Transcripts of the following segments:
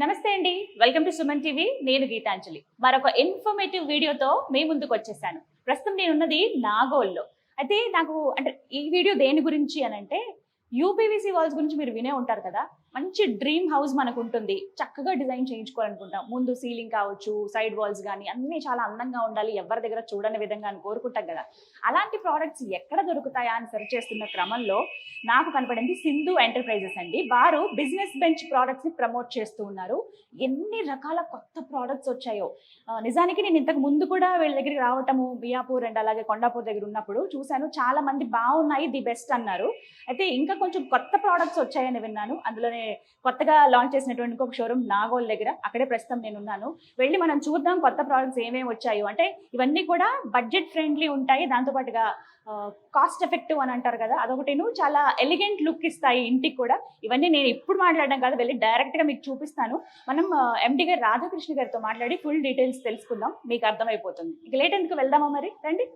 నమస్తే అండి. Welcome to Suman TV. నేను గీతాంజలి. మరొక ఇన్ఫర్మేటివ్ వీడియోతో మీ ముందుకు వచ్చేసాను. ప్రస్తుతం నేనున్నది నాగోల్లో. అయితే నాకు అంటే ఈ వీడియో దేని గురించి అని అంటే యూపీవీసీ వాల్స్ గురించి మీరు వినే ఉంటారు కదా. మంచి డ్రీమ్ హౌస్ మనకు ఉంటుంది చక్కగా డిజైన్ చేయించుకోవాలనుకుంటాం. ముందు సీలింగ్ కావచ్చు సైడ్ వాల్స్ కానీ అన్నీ చాలా అందంగా ఉండాలి. ఎవరి దగ్గర చూడని విధంగా అని కోరుకుంటాం కదా. అలాంటి ప్రోడక్ట్స్ ఎక్కడ దొరుకుతాయా అని సెర్చ్ చేస్తున్న క్రమంలో నాకు కనపడింది సింధు ఎంటర్ప్రైజెస్ అండి. వారు బిజినెస్ బెంచ్ ప్రోడక్ట్స్ని ప్రమోట్ చేస్తూ ఉన్నారు. ఎన్ని రకాల కొత్త ప్రోడక్ట్స్ వచ్చాయో. నిజానికి నేను ఇంతకు ముందు కూడా వీళ్ళ దగ్గరికి రావటము బియాపూర్ అండ్ అలాగే కొండాపూర్ దగ్గర ఉన్నప్పుడు చూశాను. చాలా మంది బాగున్నాయి ది బెస్ట్ అన్నారు. అయితే ఇంకా కొంచెం కొత్త ప్రోడక్ట్స్ వచ్చాయని విన్నాను. అందులోనే కొత్తగా లాంచ్ చేసినటువంటి ఇంకొక షోరూమ్ నాగోల్ దగ్గర. అక్కడే ప్రస్తుతం నేను ఉన్నాను వెళ్ళి మనం చూద్దాం కొత్త ప్రోడక్ట్స్ ఏమేమి వచ్చాయో. అంటే ఇవన్నీ కూడా బడ్జెట్ ఫ్రెండ్లీ ఉంటాయి. దాంతోపాటుగా కాస్ట్ ఎఫెక్టివ్ అని అంటారు కదా అదొకటిను. చాలా ఎలిగెంట్ లుక్ ఇస్తాయి ఇంటికి కూడా. ఇవన్నీ నేను ఇప్పుడు మాట్లాడడం కాదు వెళ్ళి డైరెక్ట్గా మీకు చూపిస్తాను. మనం ఎండి గారు రాధాకృష్ణ గారితో మాట్లాడి ఫుల్ డీటెయిల్స్ తెలుసుకుందాం. మీకు అర్థమైపోతుంది. ఇక లేట్ ఎందుకు వెళ్దామా మరి? రండి.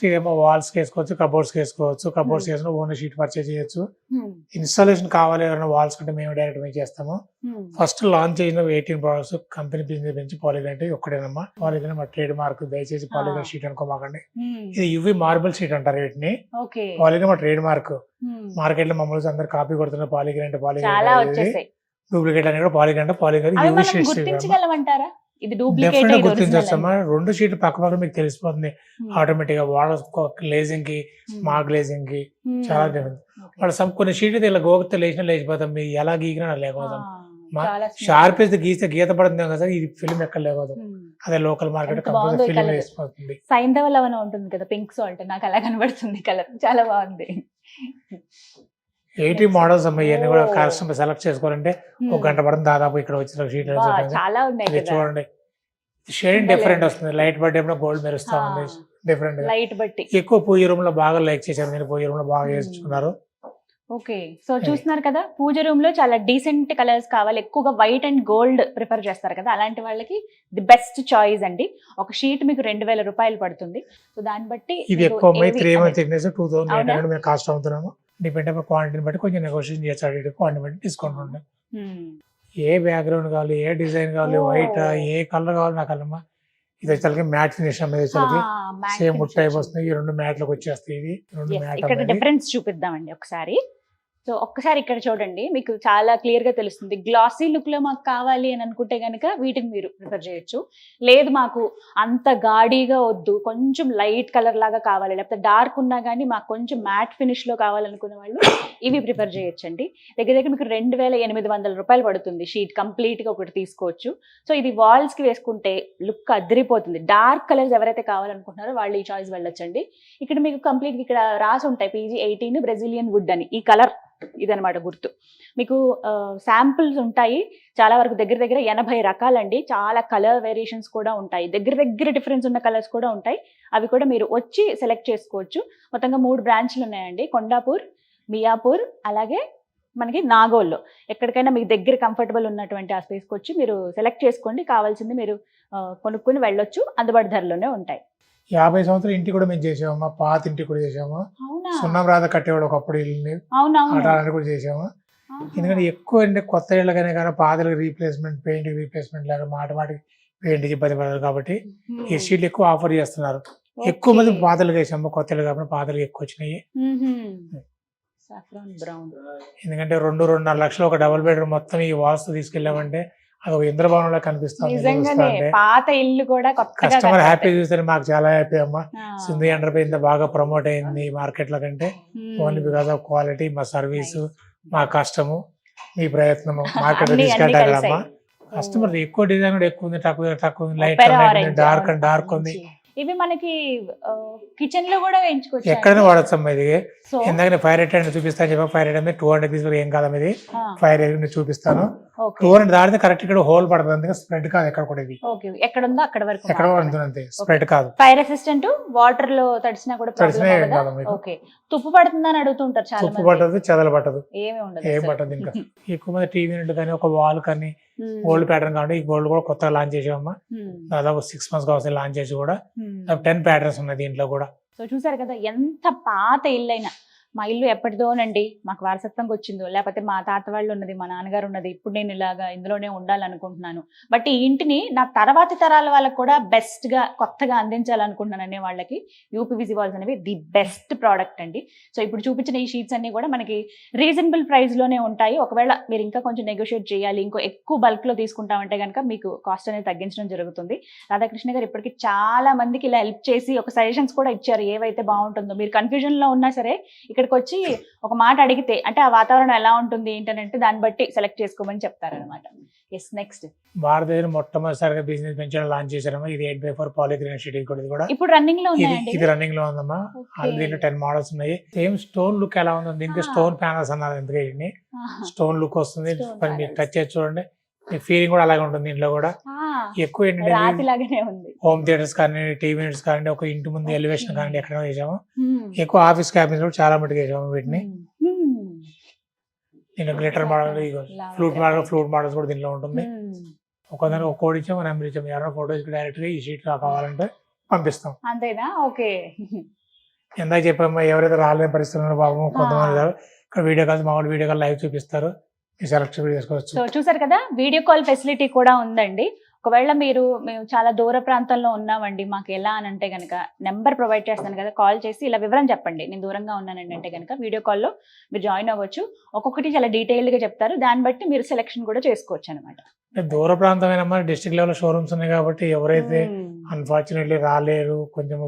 నెక్స్ట్ ఇదేమో వాల్స్ వేసుకోవచ్చు కబోర్డ్స్ వేసుకోవచ్చు. Cupboards Hmm. వేసిన ఓన్ షీట్ పర్చేజ్ చేయొచ్చు. ఇన్స్టాలేషన్ కావాలి ఎవరైనా వాల్స్ కంటే మేము డైరెక్ట్ మేము చేస్తాము. ఫస్ట్ లాంచ్ చేసిన ఎయిటీన్ ప్రొడక్ట్స్ కంపెనీ బిజినెస్ పెంచి పాలిగ్రాన్ ఒక్కడేనమ్మా పాలిగ్రాన్ మా ట్రేడ్ మార్క్ దయచేసి పాలిగ్రాన్ షీట్ అనుకోమాకండి. ఇది యువి మార్బుల్ షీట్ అంటారు వీటిని. పాలిగ్రాన్ మా ట్రేడ్ మార్క్ మార్కెట్లో మమ్మల్ని అందరు కాపీ కొడుతున్నారు పాలిగ్రాన్ వచ్చేసాయి. డూప్లికేట్ అని కూడా పాలిగ్రాన్ అవి యువి షీట్స్ ఇది డూప్లికేట్ డెఫినెట్గా గుర్తించవచ్చమ్మా రెండు షీట్ పక్క పక్కన మీకు తెలిసిపోతుంది. ఆటోమేటిక్గా వాడ గ్లేజింగ్కి మా గ్లేజింగ్కి చాలా డిఫరెంట్ వాళ్ళు సమ్ కొన్ని షీట్ ఇలా గోగితే లేచిన లేచిపోతాం. మీరు ఎలా గీకినా లేకపోతాం. మా- షార్ప్ వేస్తే గీస్తే గీత పడుతుంది కదా ఇది ఫిల్మ్ ఎక్కడ లేకపోతాం అదే లోకల్ మార్కెట్ ఫిల్మ్. వేసిపోతుంది. సైంధవ లవణ ఉంటుంది కదా పింక్ సాల్ట్ నాకు అలా కనబడుతుంది కలర్ చాలా బాగుంది. ఎయిటీ మోడల్స్ అమ్మా ఇవన్నీ కూడా Oh. కస్టమర్ సెలెక్ట్ చేసుకోవాలంటే ఒక గంట పడుతుంది దాదాపు ఇక్కడ వచ్చిన షీట్ చాలా ఉన్నాయి చూడండి. షేడ్ డిఫరెంట్ వస్తుంది. లైట్ బట్టి ఏమో గోల్డ్ మెరుస్తా ఉంది. డిఫరెంట్ లైట్ బట్టి. ఎక్కువ పూజ రూమ్లో బాగా లైక్ చేశారు. మీరు పూజ రూమ్లో బాగా Hmm. వేసుకున్నారు. ఓకే సో చూస్తున్నారు కదా పూజ రూమ్లో చాలా డీసెంట్ కలర్స్ కావాలి. ఎక్కువగా వైట్ అండ్ గోల్డ్ ప్రిఫర్ చేస్తారు కదా. అలాంటి వాళ్ళకి ది బెస్ట్ చాయిస్ అండి. ఒక షీట్ మీకు రెండు వేల రూపాయలు పడుతుంది. సో దాన్ని బట్టి ఇది ఎక్కువ అమ్మాయి త్రీ అనేది- month thickness two thousand cost అవుతున్నాము డిపెండ్ అప్ క్వాంటిటీని బట్టి కొంచెం నెగోషియేషన్ చేస్తాడు. క్వాంటిటీ బట్టి డిస్కౌంట్ ఉంటుంది. Hmm. ఏ బ్యాక్గ్రౌండ్ కావాలి ఏ డిజైన్ కావాలి. వైట్ ఏ కలర్ కావాలి నాకు అల్లమ్మా ఇది వచ్చేసరికి మ్యాట్ ఫినిష్ అమ్మది వచ్చేసరికి సేమ్ టైప్. వస్తుంది. ఈ రెండు మ్యాట్లకు వచ్చేస్తాయి. ఇది రెండు మ్యాట్ డిఫరెన్స్ చూపిద్దామండి ఒకసారి. సో ఒక్కసారి ఇక్కడ చూడండి మీకు చాలా క్లియర్గా తెలుస్తుంది. గ్లాసీ లుక్లో మాకు కావాలి అని అనుకుంటే గనక వీటిని మీరు ప్రిఫర్ చేయొచ్చు. లేదు మాకు అంత గాడీగా వద్దు కొంచెం లైట్ కలర్ లాగా కావాలి. లేకపోతే డార్క్ ఉన్నా కానీ మాకు కొంచెం మ్యాట్ ఫినిష్లో కావాలనుకునే వాళ్ళు ఇవి ప్రిఫర్ చేయొచ్చండి. దగ్గర దగ్గర మీకు రెండు వేల ఎనిమిది వందల రూపాయలు పడుతుంది షీట్ కంప్లీట్గా ఒకటి తీసుకోవచ్చు. సో ఇది వాల్స్కి వేసుకుంటే లుక్ అదిరిపోతుంది. డార్క్ కలర్స్ ఎవరైతే కావాలనుకుంటున్నారో వాళ్ళు ఈ చాయిస్ వెళ్ళొచ్చండి. ఇక్కడ మీకు కంప్లీట్ ఇక్కడ రాసి ఉంటాయి పీజీ ఎయిటీన్ బ్రెజిలియన్ వుడ్ అని. ఈ కలర్ ఇదనమాట గుర్తు. మీకు శాంపుల్స్ ఉంటాయి. చాలా వరకు దగ్గర దగ్గర ఎనభై రకాలండి. చాలా కలర్ వేరియేషన్స్ కూడా ఉంటాయి. దగ్గర దగ్గర డిఫరెన్స్ ఉన్న కలర్స్ కూడా ఉంటాయి. అవి కూడా మీరు వచ్చి సెలెక్ట్ చేసుకోవచ్చు. మొత్తంగా మూడు బ్రాంచ్లు ఉన్నాయండి. కొండాపూర్ మియాపూర్ అలాగే మనకి నాగోల్లో. ఎక్కడికైనా మీకు దగ్గర కంఫర్టబుల్ ఉన్నటువంటి ఆ స్పేస్కి వచ్చి మీరు సెలెక్ట్ చేసుకోండి. కావాల్సింది మీరు కొనుక్కొని వెళ్ళొచ్చు. అందుబాటు ధరలోనే ఉంటాయి. యాభై సంవత్సరాలు ఇంటి కూడా మేము చేసాము పాత ఇంటి కూడా చేసాము సున్నం రాధ కట్టేవాడు ఒకప్పుడు ఇల్లుని అవునవును. అటాలని కూడా చేసాము ఎందుకంటే ఎక్కువ అంటే కొత్త ఇళ్ళకనే కానీ పాతలకు రీప్లేస్మెంట్ పెయింట్ రీప్లేస్మెంట్ లాగా మాట మాటికి పెయింట్ ఇబ్బంది పడదు కాబట్టి ఈ షీట్లు ఎక్కువ ఆఫర్ చేస్తున్నారు. ఎక్కువ మంది పాతలు వేసాము. కొత్త ఇళ్ళు కాబట్టి పాతలు ఎక్కువ వచ్చినాయి. ఎందుకంటే రెండు రెండున్నర లక్షలు ఒక డబుల్ బెడ్రూమ్ మొత్తం ఈ వాస్తు తీసుకెళ్ళామంటే అది ఒక ఇంద్రభవనంలో కనిపిస్తుంది పాత ఇల్లు కూడా కస్టమర్ హ్యాపీ. చూస్తే మాకు చాలా హ్యాపీ అమ్మా. సింధు ఎంటర్ప్రైజ్ ఇంత బాగా ప్రమోట్ అయింది మార్కెట్లో కంటే. ఓన్లీ బికాస్ ఆఫ్ క్వాలిటీ మా సర్వీస్. మా కష్టము మీ ప్రయత్నము మార్కెట్ కలిసాయి. కస్టమర్ ఎక్కువ డిజైన్ కూడా ఎక్కువ ఉంది తక్కువ తక్కువ ఉంది లైట్ డార్క్ అండ్ డార్క్ ఉంది. ఇవి మనకి కిచెన్లో కూడా వేయించుకోవచ్చు ఎక్కడైనా వాడచ్చు అమ్మా ఇది ఇందాక ఫైర్ రేట్ చూపిస్తాను చెప్పా ఫైర్ రేట్ అంటే టూ హండ్రెడ్ తీసుకుని ఏం కాదమ్మా ఇది ఫైర్ రేట్ చూపిస్తాను టూ హండ్రెడ్ దాటితే కరెక్ట్ ఇక్కడ హోల్ పడుతుంది అందుకే స్ప్రెడ్ కాదు ఎక్కడ కూడా ఇది. ఎక్కడ ఉందో అక్కడ వరకు ఎక్కడ పడుతుంది అంతే. స్ప్రెడ్ కాదు. ఫైర్ అసిస్టెంట్ వాటర్లో తడిసినా కూడా తడిసినా కాదు మీకు. ఓకే తుప్పు పడుతుందని అడుగుతుంటారు చాలా తుప్పు పట్టదు చెదలు పట్టదు. ఏమీ ఉండదు ఏం. పట్టదు ఇంకా. ఎక్కువ మంది టీవీ నుండి కానీ ఒక వాల్ కానీ Hmm. గోల్డ్ ప్యాటర్న్ కాబట్టి ఈ గోల్డ్ కూడా కొత్తగా లాంచ్ చేసామమ్మా. Hmm. దాదాపు సిక్స్ మంత్స్ కావచ్చు లాంచ్ చేసి కూడా. Hmm. టెన్ ప్యాటర్న్స్ ఉన్నాయి దీంట్లో కూడా. సో చూసారు కదా ఎంత పాత ఇల్లైనా మా ఇల్లు ఎప్పటిదోనండి. మాకు వారసత్వంగా వచ్చిందో లేకపోతే మా తాత వాళ్ళు ఉన్నది మా నాన్నగారు ఉన్నది ఇప్పుడు నేను ఇలాగా ఇందులోనే ఉండాలనుకుంటున్నాను. బట్ ఈ ఇంటిని నా తర్వాతి తరాల వాళ్ళకి కూడా బెస్ట్గా కొత్తగా అందించాలనుకుంటున్నాను అనే వాళ్ళకి విజి వాల్స్ అనేవి ది బెస్ట్ ప్రోడక్ట్ అండి. సో ఇప్పుడు చూపించిన ఈ షీట్స్ అన్ని కూడా మనకి రీజనబుల్ ప్రైస్లోనే ఉంటాయి. ఒకవేళ మీరు ఇంకా కొంచెం నెగోషియేట్ చేయాలి ఇంకో ఎక్కువ బల్క్లో తీసుకుంటామంటే కనుక మీకు కాస్ట్ అనేది తగ్గించడం జరుగుతుంది. రాధాకృష్ణ గారు ఇప్పటికి చాలా మందికి ఇలా హెల్ప్ చేసి ఒక సజెషన్స్ కూడా ఇచ్చారు. ఏవైతే బాగుంటుందో మీరు కన్ఫ్యూజన్లో ఉన్నా సరే ఇక్కడికి వచ్చి ఒక మాట అడిగితే అంటే ఆ వాతావరణం ఎలా ఉంటుంది ఏంటంటే దాన్ని బట్టి సెలెక్ట్ చేసుకోమని చెప్తారనమాట ఎస్ నెక్స్ట్ భారతదేశం మొట్టమొదటిసారిగా బిజినెస్ పెంచడం లాంచ్ చేశారమ్మా. ఇది ఎయిట్ బై ఫోర్ పాలిగ్రీన్ షీట్ ఇది కూడా. ఇప్పుడు రన్నింగ్లో ఇది రన్నింగ్లో ఉందమ్మా దీంట్లో టెన్ మోడల్స్ ఉన్నాయి. సేమ్ స్టోన్ లుక్ ఎలా ఉందో దీనికి. స్టోన్ ప్యానల్స్ అన్నారు ఎందుకంటే. స్టోన్ లుక్ వస్తుంది. మరి. టచ్ చేసి చూడండి. మీ ఫీలింగ్ కూడా అలాగే ఉంటుంది దీంట్లో కూడా. ఎక్కువ ఏంటంటే రాతి లాగానే ఉంది. హోమ్ థియేటర్స్ కానీ టీవీ యూనిట్స్ కానీ ఒక ఇంటి ముందు ఎలివేషన్. కానీ ఎక్కడ Hmm. ఎక్కువ ఆఫీస్ క్యాబిన్స్ కూడా చాలా మటుకు చేసాము వీటిని. దీంట్లో glitter model flute. Model flute models కూడా దీంట్లో ఉంటుంది. ఒకదానికి ఒక కోడ్ ఇచ్చాము నెంబర్ ఇచ్చాము ఎవరైనా ఫోటోస్ డైరెక్ట్గా ఈ షీట్ కావాలంటే పంపిస్తాం. అంతేనా? ఓకే. ఇందాక చెప్పాము ఎవరైతే రాలేని పరిస్థితులు ఉన్నారో బాబు కొంతమంది. ఇక్కడ వీడియో కాల్స్ మా వీడియో కాల్ లైవ్ చూపిస్తారు. మీ సెలెక్షన్ చేసుకోవచ్చు సో చూసారు కదా వీడియో కాల్ ఫెసిలిటీ కూడా ఉందండి. ఒకవేళ మీరు మేము చాలా దూర ప్రాంతంలో ఉన్నామండి మాకు ఎలా అని అంటే కనుక నెంబర్ ప్రొవైడ్ చేస్తాను కదా కాల్ చేసి ఇలా వివరం చెప్పండి. నేను దూరంగా ఉన్నానండి అంటే కనుక వీడియో కాల్లో మీరు జాయిన్ అవ్వచ్చు. ఒక్కొక్కటి చాలా డీటెయిల్గా చెప్తారు. దాన్ని బట్టి మీరు సెలెక్షన్ కూడా చేసుకోవచ్చు అనమాట దూర ప్రాంతమైన డిస్ట్రిక్ట్ లెవెల్ షోరూమ్స్ ఉన్నాయి కాబట్టి ఎవరైతే అన్ఫార్చునేట్లీ రాలేరు కొంచెం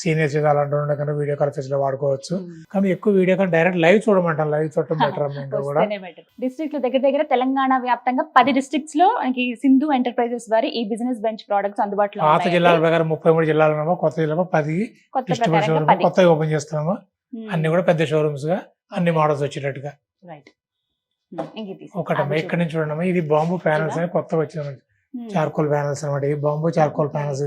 సీనియర్స్ అలాంటి కన్నా వీడియో కాల్ ఫెసిలిటీ వాడుకోవచ్చు. కానీ ఎక్కువ వీడియో కాల్ డైరెక్ట్ లైవ్ చూడమంటాం. లైవ్ చూడటం బెటర్ కూడా. డిస్ట్రిక్ట్ దగ్గర దగ్గర తెలంగాణ వ్యాప్తంగా పది డిస్ట్రిక్ట్స్లో మనకి సింధు ఎంటర్ప్రైజెస్ వారి ఈ బిజినెస్ బెంచ్ ప్రొడక్ట్స్ అందుబాటులో పాత. జిల్లాల ప్రకారం ముప్పై మూడు జిల్లాలు ఉన్నామో కొత్త జిల్లా పది. కొత్తగా ఓపెన్ చేస్తున్నాము. అన్ని కూడా పెద్ద షోరూమ్స్గా అన్ని మోడల్స్ వచ్చేటట్టుగా. ఒకటమ్మా ఇక్కడ నుంచి చూడండి ఇది బాంబు ప్యానల్స్ అని కొత్తగా వచ్చింది. చార్కోల్ ప్యానల్స్ అనమాట ఇది బాంబు చార్కోల్ ప్యానల్స్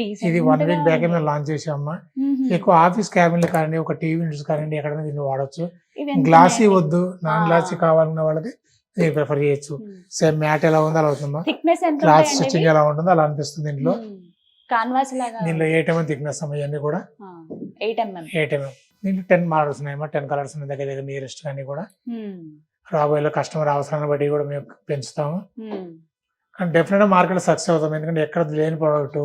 decent ఇది వన్ వీక్ బ్యాక్. మేము లాంచ్ చేసామమ్మా మ్మ్. ఎక్కువ ఆఫీస్ క్యాబిన్లు కానీ ఒక టీవీ యూనిట్స్ కానీ ఎక్కడైనా దీన్ని వాడచ్చు. ఇవి గ్లాసీ? వద్దు నాన్. గ్లాసీ కావాలన్న వాళ్ళకి దీన్ని ప్రిఫర్ చేయొచ్చు. సేమ్ మ్యాట్ ఎలా ఉందో అలా అవుతుందమ్మా క్లాత్ ఉంటాయండి స్టిచ్చింగ్ ఎలా ఉంటుందో అలా అనిపిస్తుంది దీంట్లో. దీనిలో ఎయిట్ ఎంఎం థిక్నెస్ ఇవన్నీ కూడా? ఎయిట్ ఎంఎం ఎయిట్ ఎంఎం దీంట్లో టెన్ మోడల్స్ ఉన్నాయమ్మా టెన్ కలర్స్ ఉన్నాయి దగ్గర దగ్గర నియరెస్ట్ కానీ కూడా. రాబోయే కస్టమర్ అవసరాన్ని బట్టి కూడా మేము పెంచుతాము. కానీ డెఫినెట్ మార్కెట్ సక్సెస్ అవుతాం. ఎందుకంటే ఎక్కడ లేని ప్రోడక్ట్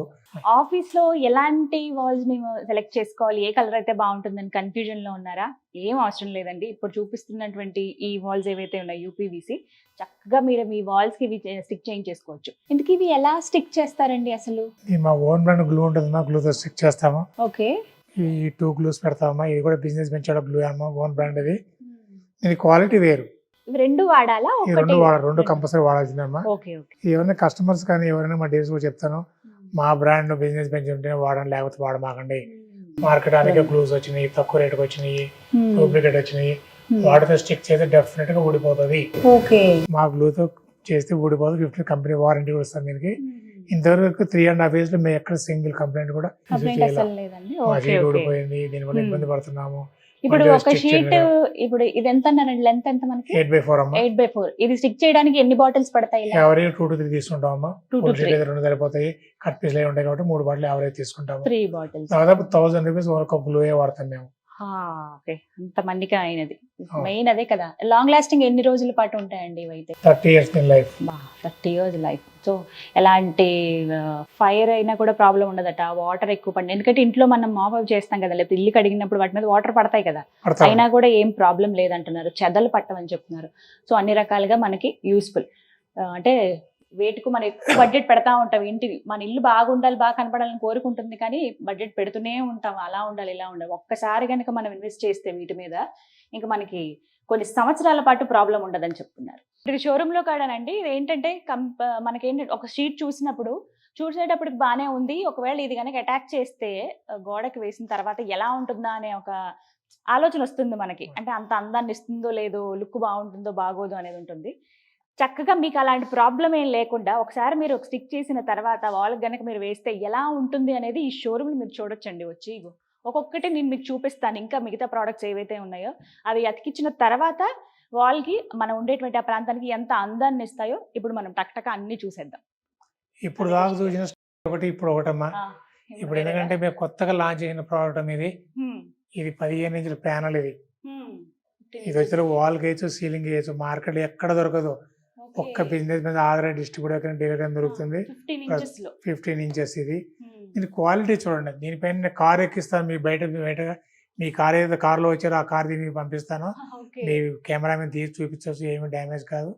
ఆఫీస్లో ఎలాంటి వాల్స్ మేము సెలెక్ట్ చేసుకోవాలి? ఏ కలర్ అయితే బాగుంటుందని కన్ఫ్యూజన్లో ఉన్నారా? ఏం అవసరం లేదండి. ఇప్పుడు చూపిస్తున్నటువంటి ఈ వాల్స్ ఏవైతే ఉన్నాయి యూపీవీసీ చక్కగా మీరు మీ వాల్స్కి ఇవి స్టిక్ చేయించేసుకోవచ్చు ఇందుకు ఇవి ఎలా స్టిక్ చేస్తారండి అసలు? మా ఓన్ బ్రాండ్ గ్లూ ఉంటుంది మా గ్లూతో స్టిక్ చేస్తాము. ఓకే. ఈ టూ గ్లూస్ పెడతామా ఇది కూడా బిజినెస్ పెంచాడు గ్లూ అమ్మా ఓన్ బ్రాండ్ ఇది. ఇది క్వాలిటీ వేరు. ఇవి రెండు వాడాలా? రెండు వాడ రెండు కంపల్సరీ వాడాల్సిందమ్మా. ఏమైనా కస్టమర్స్ కానీ ఎవరైనా మా డీల్స్ కూడా చెప్తాను. మా బ్రాండ్ బిజినెస్ పెంచి ఉంటేనే వాడండి లేకపోతే వాడమాకండి. మార్కెట్ అనేక గ్లూస్ వచ్చినాయి తక్కువ రేటుకి వచ్చినాయి డూప్లికేట్ వచ్చినాయి. వాటితో స్టిక్ చేస్తే డెఫినెట్గా ఊడిపోతుంది. మా గ్లూతో చేస్తే ఊడిపోదు ఫిఫ్టీ కంపెనీ వారంటీ కూడా ఇస్తాం దీనికి. ఇంతవరకు త్రీ అండ్ హాఫ్ ఇయర్స్లో మేము ఎక్కడ సింగిల్ కంప్లైంట్ కూడా ఊడిపోయింది దీనివల్ల. ఇబ్బంది పడుతున్నాము. ఇప్పుడు ఒక షీట్. ఇప్పుడు ఇది ఎంత అన్నారండి లెంత్ ఎంత మనకి? Eight by four eight by four ఇది స్టిక్ చేయడానికి ఎన్ని బాటిల్స్ పడతాయి ఇలా? ఎవరి టూ టు త్రీ తీసుకుంటాం అమ్మా. టూ టు త్రీ రెండు సరిపోతాయి. కట్ పీస్ ఉంటాయి కాబట్టి మూడు బాటిల్ యావరేజ్ తీసుకుంటాము. త్రీ బాటిల్స్ దాదాపు థౌసండ్ రూపీస్ ఒక గ్లూ వాడతాం మేము. ఓకే. అంత మందికి అయినది. మెయిన్ అదే కదా. లాంగ్ లాస్టింగ్ ఎన్ని రోజుల పాటు ఉంటాయండి ఇవైతే? Thirty years in life thirty years life so ఎలాంటి ఫైర్ అయినా కూడా ప్రాబ్లం ఉండదట. వాటర్ ఎక్కువ పడి ఎందుకంటే ఇంట్లో మనం మాప్ అప్ చేస్తాం కదా లేకపోతే ఇల్లు కడిగినప్పుడు వాటి మీద వాటర్ పడతాయి కదా. అయినా కూడా ఏం ప్రాబ్లం లేదంటున్నారు. చెదలు పట్టమని చెప్తున్నారు. సో అన్ని రకాలుగా మనకి యూస్ఫుల్ అంటే వేటుకు మనం ఎక్కువ బడ్జెట్ పెడతా ఉంటాం. ఇంటికి మన ఇల్లు బాగుండాలి బాగా కనపడాలని కోరుకుంటుంది కానీ బడ్జెట్ పెడుతూనే ఉంటాం. అలా ఉండాలి ఇలా ఉండాలి. ఒక్కసారి కనుక మనం ఇన్వెస్ట్ చేస్తే వీటి మీద ఇంకా మనకి కొన్ని సంవత్సరాల పాటు ప్రాబ్లం ఉండదని చెప్తున్నారు. ఇప్పుడు షోరూంలో లో కాడనండి ఇది ఏంటంటే కంప మనకేంటంటే ఒక షీట్ చూసినప్పుడు చూసేటప్పుడు బానే ఉంది. ఒకవేళ ఇది కనుక అటాక్ చేస్తే గోడకి వేసిన తర్వాత ఎలా ఉంటుందా అనే ఒక ఆలోచన వస్తుంది మనకి. అంటే అంత అందాన్ని ఇస్తుందో లేదో లుక్ బాగుంటుందో బాగోదు అనేది ఉంటుంది. చక్కగా మీకు అలాంటి ప్రాబ్లం ఏం లేకుండా ఒకసారి మీరు స్టిక్ చేసిన తర్వాత వాళ్ళకి కనుక మీరు వేస్తే ఎలా ఉంటుంది అనేది ఈ షోరూమ్ మీరు చూడొచ్చండి. వచ్చి ఇగో. ఒక్కొక్కటి నేను మీకు చూపిస్తాను. ఇంకా మిగతా ప్రోడక్ట్స్ ఏవైతే ఉన్నాయో అవి అతికించిన తర్వాత వాళ్ళకి మనం ఉండేటువంటి ఆ ప్రాంతానికి ఎంత అందాన్ని ఇస్తాయో ఇప్పుడు మనం టక్టక అన్ని చూసేద్దాం. ఇప్పుడు దాకా చూసిన ఒకటి ఇప్పుడు ఒకటమ్మా. ఇప్పుడు ఎందుకంటే మేము కొత్తగా లాంచ్ చేసిన ప్రోడక్ట్ ఇది. ఇది పదిహేను ఇంచుల ప్యానల్ ఇది. ఇది వచ్చి వాల్ వేయచ్చు సీలింగ్ వేయచ్చు మార్కెట్ ఎక్కడ దొరకదు. ఒక్క బిజినెస్ మీద ఆధార డిస్ట్రిబ్యూటర్ డెలివరీ దొరుకుతుంది. ఫిఫ్టీన్ ఇంచెస్ ఇది. దీని క్వాలిటీ చూడండి. దీనిపైన కార్ ఎక్కిస్తాను మీ బయట బయట మీ కార్ ఏదైతే కార్లో వచ్చారో ఆ కార్ దీనికి పంపిస్తాను. మీ కెమెరా మీద తీసి చూపించవచ్చు ఏమి డ్యామేజ్ కాదు.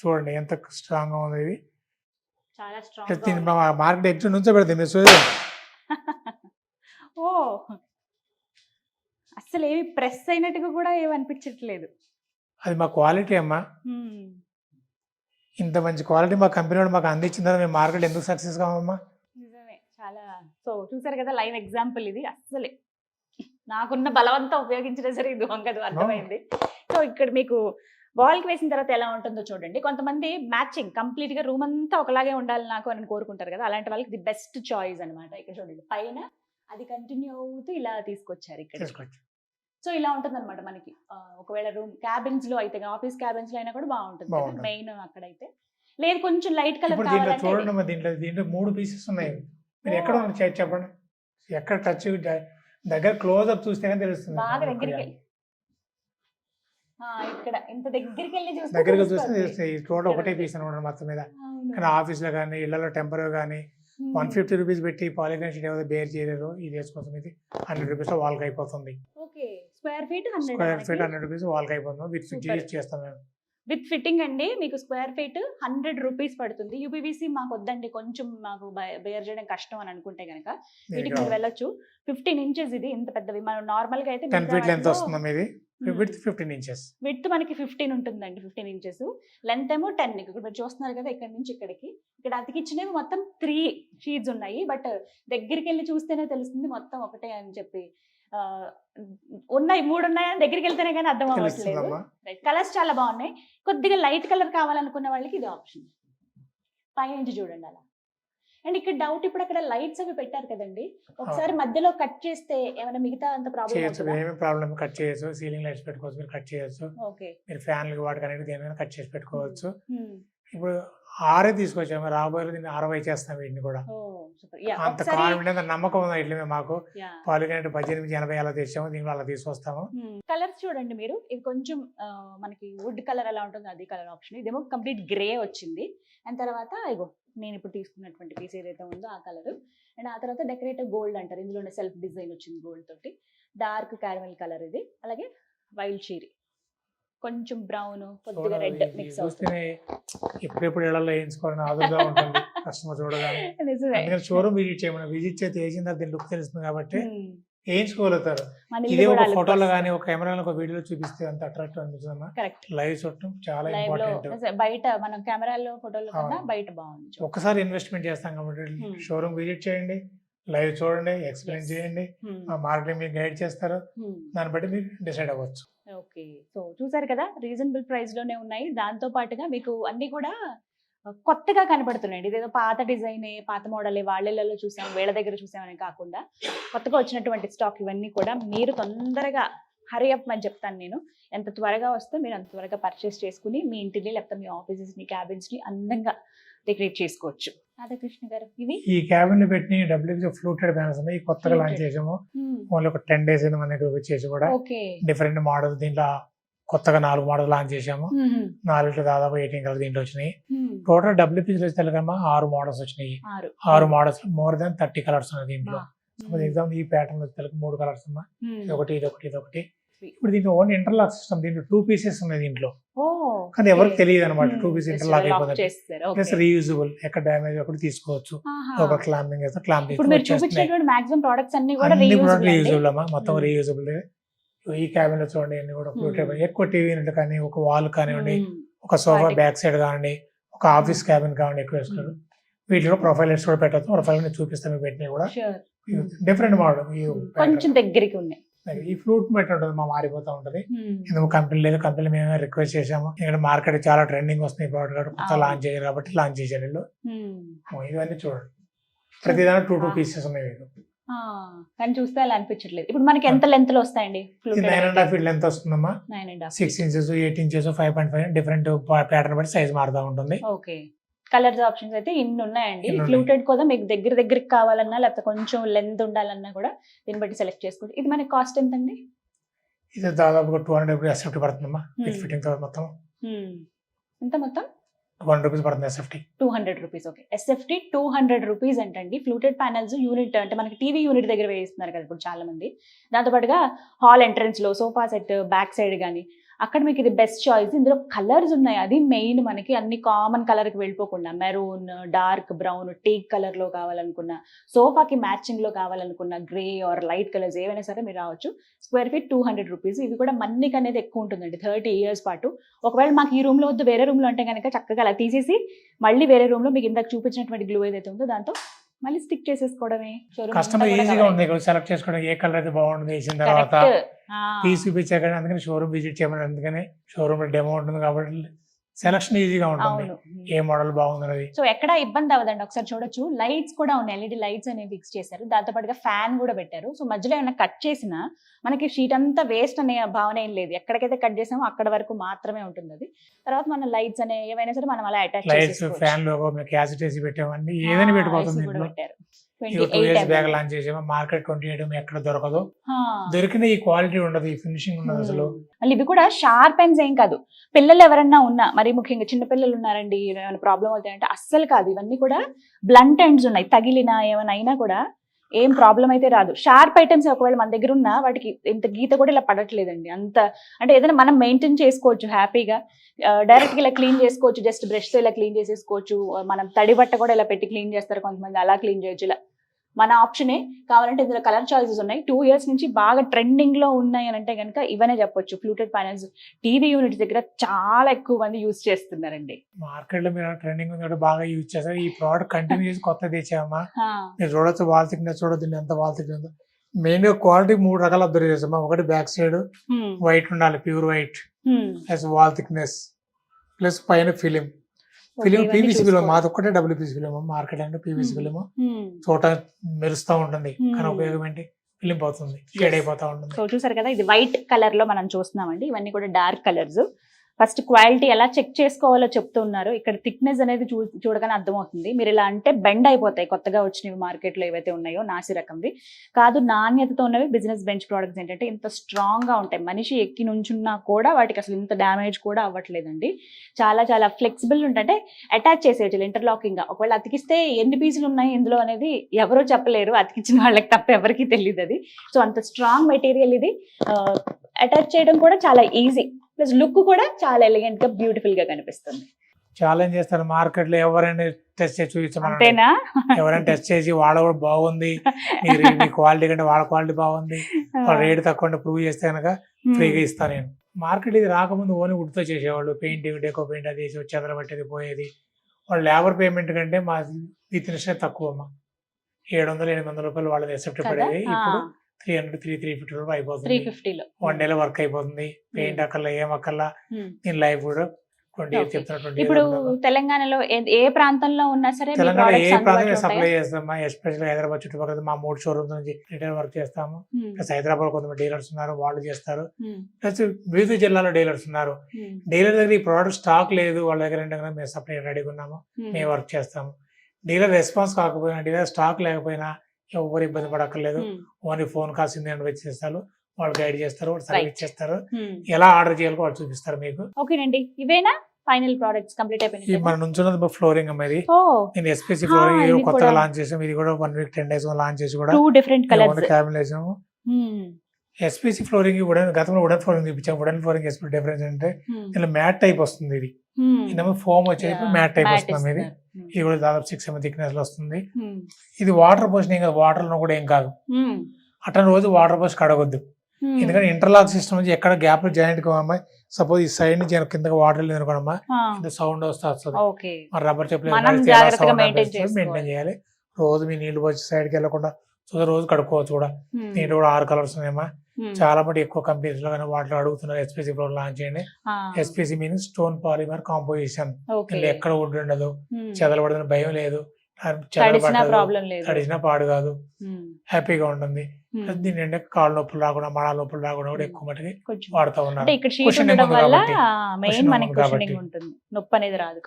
చూడండి ఎంత స్ట్రాంగ్గా ఉంది ఇది. స్ట్రాంగ్ మార్కెట్ ఎగ్జిట్ నుంచో పెడతాం మీరు చూడండి ఓ! అసలు ఏమి ప్రెస్ అయినట్టుగా కూడా ఏమి అనిపించట్లేదు. అది మా క్వాలిటీ అమ్మా. ఇంత మంచి క్వాలిటీ మా కంపెనీ మాకు అందించిందని మేము మార్కెట్ ఎందుకు సక్సెస్ కావమ్మా సో చూసారు కదా లైవ్ ఎగ్జాంపుల్ ఇది. అస్సలే. నాకున్న బలవంతా ఉపయోగించినా సరే ఇది వంకదు అర్థమైంది. సో ఇక్కడ మీకు బాల్కి వేసిన తర్వాత ఎలా ఉంటుందో చూడండి. కొంతమంది మ్యాచింగ్ కంప్లీట్గా రూమ్ అంతా ఒకలాగే ఉండాలి నాకు అని కోరుకుంటారు కదా అలాంటి వాళ్ళకి ది బెస్ట్ చాయిస్ అన్నమాట. ఇక్కడ చూడండి. పైన అది కంటిన్యూ అవుతూ ఇలా తీసుకొచ్చారు ఇక్కడ. సో ఇలా ఉంటుంది అనమాట మనకి ఒకవేళ రూమ్ క్యాబిన్స్లో అయితే ఆఫీస్ క్యాబిన్స్లో అయినా కూడా బాగుంటుంది. మెయిన్ అక్కడైతే. లేదు కొంచెం లైట్ కలర్ చూడండి మూడు పీసెస్ ఉన్నాయి. మీరు ఎక్కడ చే- చెప్పండి. ఎక్కడ టచ్ దగ్గర క్లోజ్ అప్ చూస్తేనే తెలుస్తుంది. బాగా దగ్గరికి వెళ్ళి. ఆ, ఇక్కడ. ఇంత దగ్గరికి వెళ్ళి చూస్తే. ఈ టోటల్ ఒకటే పీస్ అనమాట మొత్తం మీద. కానీ ఆఫీస్లో కానీ ఇళ్ళలో టెంపరీ కానీ. వన్ ఫిఫ్టీ రూపీస్ పెట్టి పాలిగ్రాన్ షీట్ ఏదో బేర్ చేయలేరు ఇది వేసుకోసం ఇది హండ్రెడ్ రూపీస్ వాళ్ళకి అయిపోతుంది స్క్వేర్ ఫీట్ హండ్రెడ్ రూపీస్ వాళ్ళకి అయిపోతుంది విత్. జీఎస్ చేస్తాం మేము. విత్ ఫిట్టింగ్ అండి మీకు స్క్వేర్ ఫీట్ హండ్రెడ్ రూపీస్ పడుతుంది. యూపీవీసీ మాకు వద్దండి కొంచెం మాకు బేర్ చేయడం కష్టం అని అనుకుంటే కనుక వీటికి మీరు వెళ్ళొచ్చు. ఫిఫ్టీన్ ఇంచెస్ ఇది ఇంత పెద్దవి మనం నార్మల్గా అయితే విత్ ఫిఫ్టీన్ ఇంచెస్ విత్ మనకి ఫిఫ్టీన్ ఉంటుందండి. ఫిఫ్టీన్ ఇంచెస్ లెంత్ ఏమో టెన్ ఇక్కడ మీరు చూస్తున్నారు కదా ఇక్కడ నుంచి ఇక్కడికి. ఇక్కడ అతికిచ్చినవి మొత్తం త్రీ షీట్స్ ఉన్నాయి. బట్ దగ్గరికి వెళ్ళి చూస్తేనే తెలుస్తుంది మొత్తం ఒకటే అని చెప్పి. ఉన్నాయి మూడు ఉన్నాయని దగ్గరికి వెళ్తేనే కానీ అర్థం అవ్వట్లేదు. కలర్స్ చాలా బాగున్నాయి. కొద్దిగా లైట్ కలర్ కావాలనుకున్న వాళ్ళకి ఇది ఆప్షన్ పైనుంచి చూడండి అలా. అండ్ ఇక్కడ డౌట్ ఇప్పుడు అక్కడ లైట్స్ అవి పెట్టారు కదండి. ఒకసారి మధ్యలో కట్ చేస్తే ఏమైనా మిగతా అంత ప్రాబ్లం ఏమి ప్రాబ్లమ్ కట్ చేయొచ్చు? సీలింగ్ లైట్స్ పెట్టుకోవచ్చు మీరు కట్ చేయొచ్చు. ఓకే. మీరు ఫ్యాన్లు వాటికి అనేది దేనికైనా కట్ చేసి పెట్టుకోవచ్చు. ఇప్పుడు ఆరే తీసుకొచ్చాము రాబోయే దీన్ని అరవై చేస్తాం వీటిని కూడా. అంత కాన్ఫిడెంట్ నమ్మకం ఉంది ఇట్లమే మాకు? యా. పాలిగ్రానైట్ పద్దెనిమిది ఎనభై అలా తెచ్చాము దీనిలో అలా తీసుకొస్తాము. కలర్స్ చూడండి మీరు. ఇది కొంచెం మనకి వుడ్ కలర్ ఎలా ఉంటుందో అది కలర్ ఆప్షన్. ఇదేమో కంప్లీట్ గ్రే వచ్చింది. అండ్ తర్వాత ఇగో నేను ఇప్పుడు తీసుకున్నటువంటి పీస్ ఏదైతే ఉందో ఆ కలర్. అండ్ ఆ తర్వాత డెకరేటివ్ గోల్డ్ అంటారు. ఇందులోనే సెల్ఫ్ డిజైన్ వచ్చింది గోల్డ్ తోటి. డార్క్ క్యారమెల్ కలర్ ఇది. అలాగే వైల్డ్ షీరి కొంచెం బ్రౌన్ కొద్దిగా రెడ్ మిక్స్ అవుతుంది. ఎప్పుడెప్పుడు ఇళ్ళలో వేయించుకోవాలని ఆదుగా ఉంటుంది కస్టమర్ చూడగానే. అందుకని షోరూమ్ విజిట్ చేయమని విజిట్ చేస్తే వేసిన తర్వాత దీని లుక్ తెలుస్తుంది కాబట్టి. వేయించుకోగలుగుతారు. ఇదే ఒక ఫోటోలో కానీ ఒక కెమెరాలో ఒక వీడియోలో చూపిస్తే అంత అట్రాక్టివ్ అనిపిస్తుందమ్మా కరెక్ట్ లైవ్ చూడటం చాలా ఇంపార్టెంట్ బయట మనం కెమెరాలో ఫోటోలో కన్నా. బయట బాగుంది చూడండి. ఒక్కసారి ఇన్వెస్ట్మెంట్ చేస్తాం కాబట్టి. షోరూమ్ విజిట్ చేయండి. లైవ్ చూడండి ఎక్స్ప్లెయిన్. చేయండి Hmm. మార్కెటింగ్ మీకు గైడ్ చేస్తారు Hmm. దాన్ని బట్టి మీరు డిసైడ్ అవ్వచ్చు ఓకే సో చూసారు కదా రీజనబుల్ ప్రైస్లోనే ఉన్నాయి దాంతో పాటుగా మీకు అన్ని కూడా కొత్తగా కనపడుతున్నాయండి ఇదేదో పాత డిజైన్ పాత మోడల్ వాళ్ళలో చూసాం వీళ్ళ దగ్గర చూసామని కాకుండా కొత్తగా వచ్చినటువంటి స్టాక్ ఇవన్నీ కూడా మీరు తొందరగా హరి అప్ అని చెప్తాను నేను ఎంత త్వరగా వస్తే మీరు అంత త్వరగా పర్చేస్ చేసుకుని మీ ఇంటిని లేకపోతే మీ ఆఫీసెస్ని క్యాబిన్స్ని అందంగా డెకరేట్ చేసుకోవచ్చు. రాధాకృష్ణ గారు ఇవి? ఈ క్యాబిన్లో పెట్టిన డబ్ల్యూపీ ఫ్లూటెడ్ బ్యానర్స్ ఉన్నాయి ఈ కొత్తగా లాంచ్. చేసాము. ఓన్లీ ఒక టెన్ డేస్ అయింది మన దగ్గర వచ్చేసి కూడా ఓకే డిఫరెంట్ మోడల్ దీంట్లో కొత్తగా నాలుగు మోడల్ లాంచ్ చేసాము. నాలుగు దాదాపు ఎయిటీన్ కలర్ దీంట్లో వచ్చినాయి. టోటల్ డబ్ల్యూపీస్ వచ్చి తెలకమ్మా ఆరు మోడల్స్ వచ్చినాయి. ఆరు. ఆరు models more than thirty colours ఉన్నాయి దీంట్లో. Ah. ఫర్ ఎగ్జాంపుల్ ఈ ప్యాటర్న్ వచ్చి తెలక మూడు కలర్స్ అమ్మా. Hmm. ఇది ఒకటి ఇది ఒకటి ఇది ఒకటి. ఇప్పుడు దీంట్లో ఓన్ ఇంటర్లాక్ సిస్టమ్ దీంట్లో టూ పీసెస్ ఉన్నాయి దీంట్లో కానీ ఎవరికి. తెలియదు అనమాట Hmm. టూ పీస్ ఇంటర్లాక్ అయిపోతుంది. ప్లస్. రీయూజబుల్ ఎక్కడ డ్యామేజ్ ఒకటి తీసుకోవచ్చు. ఒక క్లాంపింగ్ వేస్తే క్లాంపింగ్ అన్ని కూడా. రీయూజబుల్ అమ్మా మొత్తం Hmm. రీయూజబుల్ ఈ క్యాబిన్లో చూడండి అన్ని కూడా Hmm. ఎక్కువ టీవీ యూనిట్ కానీ ఒక వాల్ కానివ్వండి Hmm. ఒక సోఫా బ్యాక్ సైడ్ కానివ్వండి ఒక ఆఫీస్ క్యాబిన్ కానివ్వండి ఎక్కువ వేసుకోరు వీటిలో ప్రొఫైల్ హెడ్స్ కూడా పెట్టచ్చు ప్రొఫైల్ చూపిస్తాను పెట్టినవి కూడా డిఫరెంట్ మోడల్ కొంచెం దగ్గరికి ఉన్నాయి ఈ ఫ్లూట్ మెట్ ఉంటుంది మా మారిపోతూ ఉంటుంది. ఎందుకు కంపెనీ లేదు కంపెనీ మేము రిక్వెస్ట్ చేసాము ఇక్కడ మార్కెట్ చాలా ట్రెండింగ్ వస్తుంది ప్రోడక్ట్ కొత్త. లాంచ్ చేయాలి కాబట్టి లాంచ్ చేశారు వీళ్ళు. Hmm. ఇవన్నీ చూడండి. ప్రతిదాని టూ టూ పీసెస్ ఉన్నాయి కానీ చూస్తే అలా అనిపించట్లేదు. ఇప్పుడు మనకి ఎంత లెంత్లో వస్తాయండి nine and half feet length వస్తుందమ్మా. Six inches eight inches five point five different pattern బట్టి సైజ్ మారుతూ ఉంటుంది. ఓకే కలర్స్ ఆప్షన్స్ అయితే ఇన్ని ఉన్నాయండి. ఫ్లూటెడ్ కూడా మీకు దగ్గర దగ్గరికి కావాలన్నా లేకపోతే కొంచెం లెంత్ ఉండాలన్నా కూడా దీన్ని బట్టి సెలెక్ట్ చేసుకోవచ్చు. ఇది మనకి కాస్ట్ ఎంత అండి ఇది దాదాపుగా టూ హండ్రెడ్ రూపీస్ ఎస్ఎఫ్టీ పడుతుందమ్మా. ఫిట్టింగ్తో మొత్తం. ఎంత మొత్తం? టూ హండ్రెడ్ రూపీస్ పడుతుంది SFT. Two hundred rupees okay. SFT two hundred rupees అంటండి. ఫ్లూటెడ్ ప్యానల్స్ యూనిట్ అంటే మనకి టీవీ యూనిట్ దగ్గర వేయిస్తున్నారు కదా ఇప్పుడు చాలా మంది దాంతోపాటుగా హాల్ ఎంట్రన్స్లో సోఫా సెట్ బ్యాక్ సైడ్ కానీ అక్కడ మీకు ఇది బెస్ట్ చాయిస్ ఇందులో కలర్స్ ఉన్నాయి. అది మెయిన్ మనకి అన్ని కామన్ కలర్కి వెళ్ళిపోకుండా మెరూన్ డార్క్ బ్రౌన్ టీక్ కలర్లో కావాలనుకున్న సోఫాకి మ్యాచింగ్లో కావాలనుకున్న గ్రే ఆర్ లైట్ కలర్స్ ఏవైనా సరే మీరు రావచ్చు. Square feet two hundred rupees ఇవి కూడా మన్నిక్ అనేది ఎక్కువ ఉంటుందండి. థర్టీ ఇయర్స్ పాటు. ఒకవేళ మాకు ఈ రూమ్లో వద్దు వేరే రూమ్లో అంటే కనుక చక్కగా అలా తీసేసి మళ్ళీ వేరే రూమ్లో మీకు ఇందాక చూపించినటువంటి గ్లూ ఏదైతే ఉందో దాంతో మళ్ళీ స్టిక్ చేసేసుకోవడమే. కస్టమర్ ఈజీగా ఉంది సెలెక్ట్ చేసుకోవడం ఏ కలర్ అయితే బాగుంటుంది వేసిన తర్వాత పీస్ చూపించా కానీ అందుకని షోరూమ్ విజిట్ చేయమని అందుకని షోరూమ్లో డెమో ఉంటుంది కాబట్టి సెలక్షన్ ఈజీగా ఉంటుంది. ఏ మోడల్ బాగుంది సో ఎక్కడ ఇబ్బంది అవ్వదండి. ఒకసారి చూడొచ్చు. లైట్స్ కూడా ఉన్నాయి. ఎల్ఈడి లైట్స్ అనేవి ఫిక్స్ చేశారు. దాంతో పాటుగా ఫ్యాన్ కూడా పెట్టారు. సో మధ్యలో ఏమైనా కట్ చేసినా మనకి షీట్ అంతా వేస్ట్ అనే భావన ఏం లేదు. ఎక్కడికైతే కట్ చేసామో అక్కడ వరకు మాత్రమే ఉంటుంది అది. తర్వాత మన లైట్స్ అనే ఏవైనా సరే మనం అలా అటాచ్ లైట్స్ ఫ్యాన్ లోగో మీకు యాసిడ్ వేసి ఏదైనా పెట్టుకోవచ్చు దీంట్లో పెట్టారు. టూ ఇయర్స్ లాంచ్ చేసాము మార్కెట్ ట్వంటీ ఎయిట్ ఎక్కడ దొరకదు. దొరికిన ఈ క్వాలిటీ ఉండదు ఈ ఫినిషింగ్ ఉండదు అసలు. మళ్ళీ ఇవి కూడా షార్ప్ పెన్స్ ఏం కాదు. పిల్లలు ఎవరన్నా ఉన్నా మరి ముఖ్యంగా చిన్న పిల్లలు ఉన్నారండి ఏమైనా ప్రాబ్లం అవుతాయంటే అస్సలు కాదు. ఇవన్నీ కూడా బ్లంట్ ఎండ్స్ ఉన్నాయి. తగిలినా ఏమైనా అయినా కూడా ఏం ప్రాబ్లం అయితే రాదు. షార్ప్ ఐటమ్స్ ఒకవేళ మన దగ్గర ఉన్నా వాటికి ఇంత గీత కూడా ఇలా పడట్లేదండి. అంత అంటే ఏదైనా మనం మెయింటైన్ చేసుకోవచ్చు హ్యాపీగా డైరెక్ట్గా ఇలా క్లీన్ చేసుకోవచ్చు. జస్ట్ బ్రష్తో ఇలా క్లీన్ చేసేసుకోవచ్చు. మనం తడి బట్ట కూడా ఇలా పెట్టి క్లీన్ చేస్తారు కొంతమంది. అలా క్లీన్ చేయొచ్చు. ఇలా మన ఆప్షనే కావాలంటే ఇందులో కలర్ చాయిసెస్ ఉన్నాయి. టూ ఇయర్స్ నుంచి బాగా ట్రెండింగ్లో ఉన్నాయి అని అంటే కనుక ఇవనే చెప్పొచ్చు. ఫ్లూటెడ్ ప్యానల్స్ టీవీ యూనిట్స్ దగ్గర చాలా ఎక్కువ మంది యూజ్ చేస్తున్నారండి. మార్కెట్లో మీరు ట్రెండింగ్ ఉంది బాగా యూజ్ చేస్తారు. ఈ ప్రోడక్ట్ కంటిన్యూ చేసి కొత్త తెచ్చామా? మీరు చూడొచ్చు వాల్ థిక్నెస్ చూడొద్దు ఎంత వాల్ థిక్నెస్ ఉందో. మెయిన్గా క్వాలిటీ మూడు రకాలు అబ్జర్వ్ చేస్తామా? ఒకటి బ్యాక్ సైడ్ వైట్ ఉండాలి pure white. Plus wall thickness plus పైన ఫిలిం ఫిలిం ఇవన్నీ పీవీసీ ఫిలిం చూసుకోవాలి. మాది ఒక్కటే డబ్ల్యూపీసీ ఫిలిం మార్కెట్ అంటే పీవీసీ Hmm. హ్మ్. చూడ మెరుస్తూ ఉంటుంది కానీ Hmm. ఉపయోగం ఏంటి ఫిలిం పోతుంది షేడ్ అయిపోతా ఉంటుంది సో చూసారు కదా ఇది వైట్ కలర్లో మనం చూస్తున్నామండి ఇవన్నీ కూడా డార్క్ కలర్స్ ఫస్ట్ క్వాలిటీ ఎలా చెక్ చేసుకోవాలో చెప్తున్నారు. ఇక్కడ థిక్నెస్ అనేది చూ చూడగానే అర్థమవుతుంది. మీరు ఇలా అంటే బెండ్ అయిపోతాయి కొత్తగా వచ్చినవి మార్కెట్లో ఏవైతే ఉన్నాయో నాసి రకంవి. కాదు నాణ్యతతో ఉన్నవి బిజినెస్ బెంచ్ ప్రోడక్ట్స్ ఏంటంటే ఇంత స్ట్రాంగ్గా ఉంటాయి. మనిషి ఎక్కి నుంచున్నా కూడా వాటికి అసలు ఇంత డ్యామేజ్ కూడా అవ్వట్లేదండి. చాలా చాలా ఫ్లెక్సిబుల్ ఉంటే అటాచ్ చేసేయచ్చు ఇంటర్లాకింగ్గా ఒకవేళ అతికిస్తే ఎన్ని పీసులు ఉన్నాయి ఇందులో అనేది ఎవరో చెప్పలేరు. అతికించిన వాళ్ళకి తప్ప ఎవరికి తెలియదు అది సో అంత స్ట్రాంగ్ మెటీరియల్ ఇది. అటాచ్ చేయడం కూడా చాలా ఈజీ. ప్లస్ లుక్ కూడా చాలా ఎలిగెంట్గా బ్యూటిఫుల్గా కనిపిస్తుంది. ఛాలెంజ్ చేస్తారు మార్కెట్లో ఎవరైనా టెస్ట్ చేసి చూపించమని అంతేనా? ఎవరైనా టెస్ట్ చేసి వాళ్ళ కూడా బాగుంది. మీ క్వాలిటీ కంటే వాళ్ళ క్వాలిటీ బాగుంది. వాళ్ళ రేట్ తక్కువ ప్రూవ్ చేస్తే కనుక ఫ్రీగా ఇస్తాను నేను. మార్కెట్ ఇది రాకముందు ఓన్లీ వుడ్తో చేసేవాళ్ళు. పెయింటింగ్ డెకో పెయింట్ అది వేసి చెదర పట్టేది పోయేది. వాళ్ళ లేబర్ పేమెంట్ కంటే మా ఇన్స్టెంట్ తక్కువ అమ్మా ఏడు వందలు ఎనిమిది వందల రూపాయలు వాళ్ళది ఎక్సెప్ట్ పడేది. ఇప్పుడు three hundred three three fifty రూపాయలు త్రీ అయిపోతుంది వన్ డేలో వర్క్ అయిపోతుంది. పెయింట్ అక్కర్లా ఏం అక్కర్లా దీని లైఫ్ కూడా ఇప్పుడు తెలంగాణలో ఏ- ప్రాంతంలో ఉన్నా సరే తెలంగాణ ఏ ప్రాంతం సప్లై? చేస్తామా? ఎస్పెషల్ హైదరాబాద్ చుట్టుపక్కల మా మూడు షోరూమ్స్ నుంచి రిటైల్ వర్క్ చేస్తాము. Hmm. ప్లస్ హైదరాబాద్ కొంతమంది డీలర్స్ ఉన్నారు వాళ్ళు చేస్తారు. Hmm. ప్లస్ వివిధ జిల్లాలో డీలర్స్ ఉన్నారు. Hmm. డీలర్ దగ్గర ఈ ప్రోడక్ట్ స్టాక్ లేదు వాళ్ళ దగ్గర ఏంటంటే మేము సప్లై రెడీగా ఉన్నాము. Hmm. మేము వర్క్ చేస్తాము. డీలర్ రెస్పాన్స్ కాకపోయినా డీలర్ స్టాక్ లేకపోయినా ఎవరు ఇబ్బంది పడక్కర్లేదు. ఓన్లీ ఫోన్ కాల్స్ ఇండియన్ చేస్తారు. వాళ్ళు గైడ్ చేస్తారు వాళ్ళు. సర్వీస్ చేస్తారు. ఎలా ఆర్డర్ చేయాలో వాళ్ళు చూపిస్తారు మీకు. ఓకేనండి. ఇవేనా? ఫైనల్ ప్రోడక్ట్స్ కంప్లీట్ ఈ అయిపోయినాయి మన నుంచున్నది ఫ్లోరింగ్ ఓ. నేను ఎస్పీసీ ఫ్లోరింగ్ ఇది కొత్తగా. లాంచ్ చేసాం ఇది కూడా one week ten days launch చేసి కూడా టూ డిఫరెంట్ కలర్స్ క్యాబిన్ వేసాము. ఎస్పీసీ ఫ్లోరింగ్ వుడెన్ గతంలో వుడెన్ ఫ్లోరింగ్ చూపించాం వుడెన్ ఫ్లోరింగ్ ఎస్పీ డిఫరెన్స్ అంటే ఇలా మ్యాట్ టైప్ వస్తుంది ఇది. ఫోమ్ వచ్చేది మ్యాట్ టైప్ వస్తుంది ఇది ఇది కూడా దాదాపు సిక్స్ ఎంఎం థిక్నెస్లో వస్తుంది ఇది వాటర్ పోసిన ఏం కాదు వాటర్లో కూడా ఏం కాదు. అట్లా రోజు వాటర్ పోసి కడగొద్దు. ఎందుకంటే ఇంటర్లాక్ సిస్టమ్ నుంచి ఎక్కడ గ్యాప్ జాయింట్ కావమ్మా సపోజ్ ఈ సైడ్ నుంచి కిందకి వాటర్ లేదు అనుకోనమ్మా ఇంత సౌండ్ వస్తే వస్తుంది. మరి రబ్బర్ చెప్పులు. మెయింటైన్ చేయాలి. రోజు మీ నీళ్ళు వచ్చి సైడ్కి వెళ్ళకుండా సో రోజు కడుక్కోవచ్చు కూడా. దీంట్లో కూడా ఆరు కలర్స్ ఉన్నాయమ్మా. చాలా మటు ఎక్కువ కంపెనీస్లో కానీ వాటిలో అడుగుతున్నారు ఎస్పీసీ ప్రో లాంచ్ చేయండి. SPC means stone polymer composition ఎక్కడ ఉండదు. చెదలబడిన భయం లేదు. తడిసిన పాడు కాదు. హ్యాపీగా ఉంటుంది. దీని అంటే కాళ్ళ నొప్పులు రాకుండా మడాల నొప్పులు రాకుండా కూడా ఎక్కువ మటుకి వాడుతూ ఉన్నారు. నొప్పి అనేది రాదు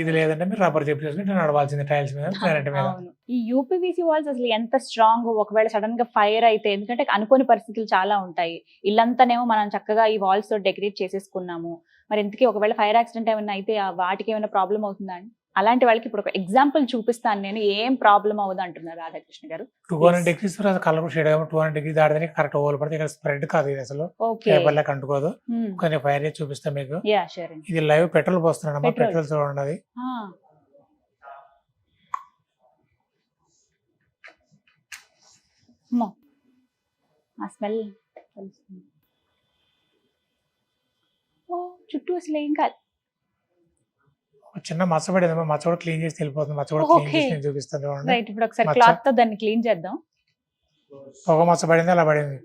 ఇది లేదంటే మీరు రబ్బర్ చెప్పి చేసుకుంటే నడవాల్సింది టైల్స్ మీద గ్యారెంటీ మీద. ఈ యూపీవీసీ వాల్స్ అసలు ఎంత స్ట్రాంగ్ ఒకవేళ సడన్గా ఫైర్ అయితే ఎందుకంటే అనుకోని పరిస్థితులు చాలా ఉంటాయి. ఇల్లంతానేమో మనం చక్కగా ఈ వాల్స్తో డెకరేట్ చేసేసుకున్నాము. మరి ఇంతకీ ఒకవేళ ఫైర్ యాక్సిడెంట్ ఏమైనా అయితే వాటికి ఏమైనా ప్రాబ్లం అవుతుందా అండి? అలాంటి వాళ్ళకి ఇప్పుడు ఒక ఎగ్జాంపుల్ చూపిస్తాను నేను. ఏం ప్రాబ్లం అవ్వదు అంటున్నారు రాధాకృష్ణ గారు. Two hundred degrees colour shade two hundred degree దాటితే కరెక్ట్ ఓవర్ పడితే ఇక్కడ స్ప్రెడ్ కాదు ఇది అసలు. పేపర్ లెక్క అంటుకోదు. కొన్ని ఫైర్ చేసి చూపిస్తాం మీకు. ఇది లైవ్ పెట్రోల్ పోస్తున్నాడు Petrol. పెట్రోల్ చూడండి ఆ. స్మెల్ తెలుస్తుంది. ఓ చుట్టూ అసలు ఏం కాదు. చిన్న మచ్చ పడేది మచ్చ కూడా క్లీన్ చేసి వెళ్ళిపోతుంది. మచ్చ కూడా క్లీన్. చేసి నేను చూపిస్తాను చూడండి. రైట్ ఇప్పుడు ఒకసారి. క్లాత్తో దాన్ని క్లీన్ చేద్దాం. పొగ మచ్చ పడింది అలా పడింది?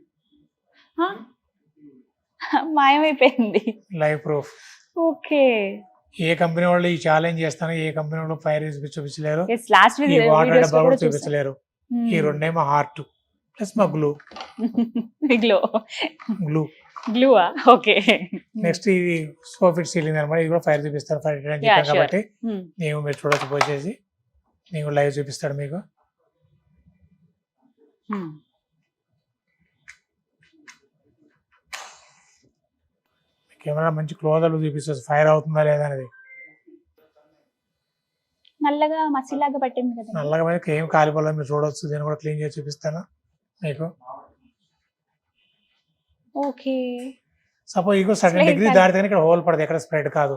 మాయమైపోయింది. Live proof. ఓకే. ఏ కంపెనీ వాళ్ళు ఈ ఛాలెంజ్ చేస్తాను ఏ కంపెనీ వాళ్ళు ఫైర్ చూపించలేరు ఈ వాటర్ డబ్బా కూడా చూపించలేరు. ఈ రెండేమో హార్ట్ ప్లస్ మా గ్లూ గ్లో గ్లూ గ్లూవా ఓకే నెక్స్ట్ ఇది సోఫిట్ సీలింగ్ అనమాట. ఇది కూడా ఫైర్ చూపిస్తారు ఫైర్ sure. కాబట్టి నీవు మీరు చూడొచ్చు పోసేసి నీవు లైవ్ చూపిస్తాడు మీకు. కెమెరా మంచి క్లోజర్లు చూపిస్తుంది. ఫైర్ అవుతుందా లేదా అనేది. నల్లగా మసిలాగా పట్టింది కదా నల్లగా ఏం కాలిపోలేదు మీరు చూడొచ్చు. దీన్ని కూడా క్లీన్ చేసి చూపిస్తాను మీకు. ఓకే. సపోజ్ ఇగో Slide డిగ్రీ కాదు. దాటితే ఇక్కడ హోల్ పడదు ఎక్కడ స్ప్రెడ్ కాదు.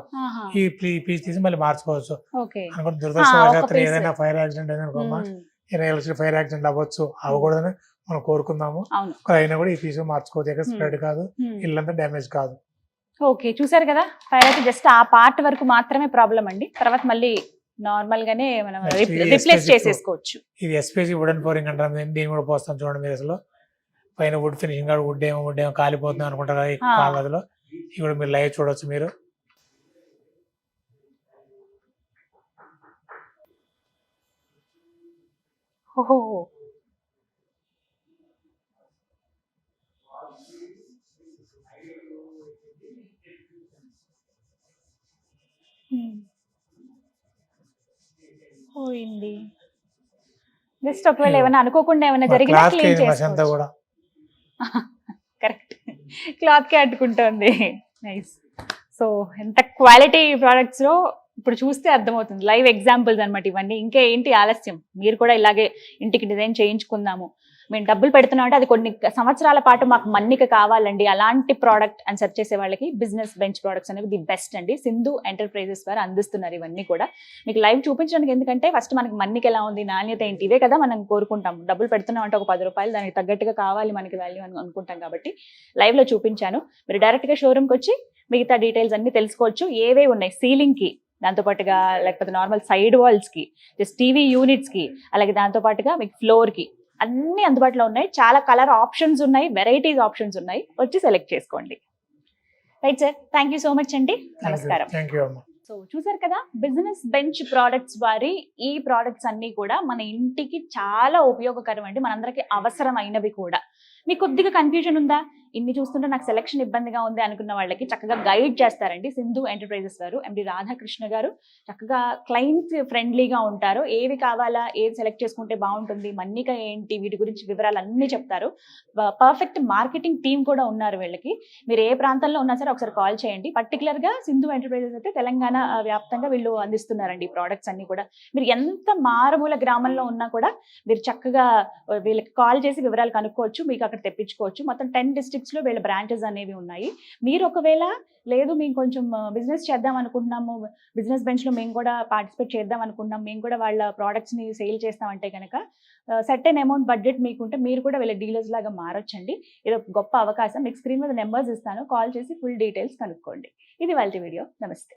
ఈ పీస్ తీసి మళ్ళీ మార్చుకోవచ్చు. అనుకుంటే దురదృష్టవశాత్తు. ఏదైనా ఫైర్ యాక్సిడెంట్ అయినా. ఏదైనా ఫైర్ యాక్సిడెంట్ అవ్వచ్చు అవ్వకూడదని మనం కోరుకుందాము. అయినా కూడా ఈ పీస్ మార్చుకోవచ్చు ఎక్కడ స్ప్రెడ్ కాదు. ఇల్లంతా డ్యామేజ్ కాదు. ఓకే చూసారు కదా? ఫైర్ అయితే జస్ట్ ఆ పార్ట్ వరకు మాత్రమే ప్రాబ్లం అండి. తర్వాత మళ్ళీ నార్మల్ గానే మనం రిప్లేస్ చేసేసుకోవచ్చు. ఇది ఎస్పీసీ వుడెన్ ఫ్లోరింగ్ అంటారు దీన్ని దీన్ని కూడా పోస్తాం చూడండి మీరు అసలు. పైన వుడ్ ఫినిషింగ్ వుడ్ ఏమో వుడ్ ఏమో కాలిపోతుంది అనుకుంటారు కదా ఈ ఆ. కాగదులో ఇవి కూడా మీరు లైవ్ చూడొచ్చు మీరు. ఓహో. పోయింది. జస్ట్ ఒకవేళ అయ్యో. ఏమైనా అనుకోకుండా ఏమైనా జరిగినా క్లీన్ కూడా. కరెక్ట్. క్లాత్కి అడ్డుకుంటోంది. నైస్. సో ఎంత క్వాలిటీ ప్రోడక్ట్స్లో ఇప్పుడు చూస్తే అర్థమవుతుంది. లైవ్ ఎగ్జాంపుల్స్ అన్నమాట ఇవన్నీ. ఇంకా ఏంటి ఆలస్యం? మీరు కూడా ఇలాగే ఇంటికి డిజైన్ చేయించుకుందాము. మేము డబ్బులు పెడుతున్నాం అంటే అది కొన్ని సంవత్సరాల పాటు మాకు మన్నిక కావాలండి. అలాంటి ప్రోడక్ట్ అని సెర్చ్ చేసే వాళ్ళకి బిజినెస్ బెంచ్ ప్రోడక్ట్స్ అనేవి ది బెస్ట్ అండి. సింధు ఎంటర్ప్రైజెస్ వారు అందిస్తున్నారు ఇవన్నీ కూడా. మీకు లైవ్ చూపించడానికి ఎందుకంటే ఫస్ట్ మనకి మన్నిక ఎలా ఉంది నాణ్యత ఏంటి ఇవే కదా మనం కోరుకుంటాం డబ్బులు పెడుతున్నాం అంటే ఒక పది రూపాయలు దానికి తగ్గట్టుగా కావాలి మనకి వాల్యూ అని అనుకుంటాం కాబట్టి లైవ్లో చూపించాను. మీరు డైరెక్ట్గా షోరూమ్కి వచ్చి మిగతా డీటెయిల్స్ అన్ని తెలుసుకోవచ్చు. ఏవే ఉన్నాయి? సీలింగ్కి దాంతో పాటుగా లేకపోతే నార్మల్ సైడ్ వాల్స్కి జస్ట్ టీవీ యూనిట్స్కి అలాగే దాంతో పాటుగా మీకు ఫ్లోర్కి. అన్ని అందుబాటులో ఉన్నాయి. చాలా కలర్ ఆప్షన్స్ ఉన్నాయి. వెరైటీస్ ఆప్షన్స్ ఉన్నాయి. వచ్చి సెలెక్ట్ చేసుకోండి. Right sir. Thank you so much అండి. నమస్కారం. సో చూసారు కదా బిజినెస్ బెంచ్ ప్రోడక్ట్స్ వారి ఈ ప్రోడక్ట్స్ అన్ని కూడా మన ఇంటికి చాలా ఉపయోగకరం అండి. మనందరికి అవసరమైనవి కూడా. మీకు కొద్దిగా కన్ఫ్యూజన్ ఉందా? ఇన్ని చూస్తుంటే నాకు సెలక్షన్ ఇబ్బందిగా ఉంది అనుకున్న వాళ్ళకి చక్కగా గైడ్ చేస్తారండి సింధు ఎంటర్ప్రైజెస్ గారు ఎండి రాధాకృష్ణ గారు. చక్కగా క్లయింట్ ఫ్రెండ్లీగా ఉంటారు. ఏవి కావాలా ఏది సెలెక్ట్ చేసుకుంటే బాగుంటుంది మన్నిక ఏంటి వీటి గురించి వివరాలు అన్నీ చెప్తారు పర్ఫెక్ట్ మార్కెటింగ్ టీం కూడా ఉన్నారు వీళ్ళకి. మీరు ఏ ప్రాంతంలో ఉన్నా సరే ఒకసారి కాల్ చేయండి. పర్టికులర్గా సింధు ఎంటర్ప్రైజెస్ అయితే తెలంగాణ వ్యాప్తంగా వీళ్ళు అందిస్తున్నారండి ప్రోడక్ట్స్ అన్ని కూడా. మీరు ఎంత మారుమూల గ్రామంలో ఉన్నా కూడా మీరు చక్కగా వీళ్ళకి కాల్ చేసి వివరాలు కనుక్కోవచ్చు మీకు అక్కడ తెప్పించుకోవచ్చు. మొత్తం టెన్ డిస్ట్రిక్ట్స్లో వీళ్ళ బ్రాంచెస్ అనేవి ఉన్నాయి. మీరు ఒకవేళ లేదు మేము కొంచెం బిజినెస్ చేద్దాం అనుకుంటున్నాము బిజినెస్ బెంచ్లో మేము కూడా పార్టిసిపేట్ చేద్దాం అనుకుంటున్నాం మేము కూడా వాళ్ళ ప్రోడక్ట్స్ని సేల్ చేస్తామంటే కనుక సెర్టెన్ అమౌంట్ బడ్జెట్ మీకుంటే మీరు కూడా వీళ్ళ డీలర్స్ లాగా మారొచ్చండి. ఇది ఒక గొప్ప అవకాశం. మీకు స్క్రీన్ మీద నెంబర్స్ ఇస్తాను. కాల్ చేసి ఫుల్ డీటెయిల్స్ కనుక్కోండి. ఇది వాళ్ళ వీడియో. నమస్తే.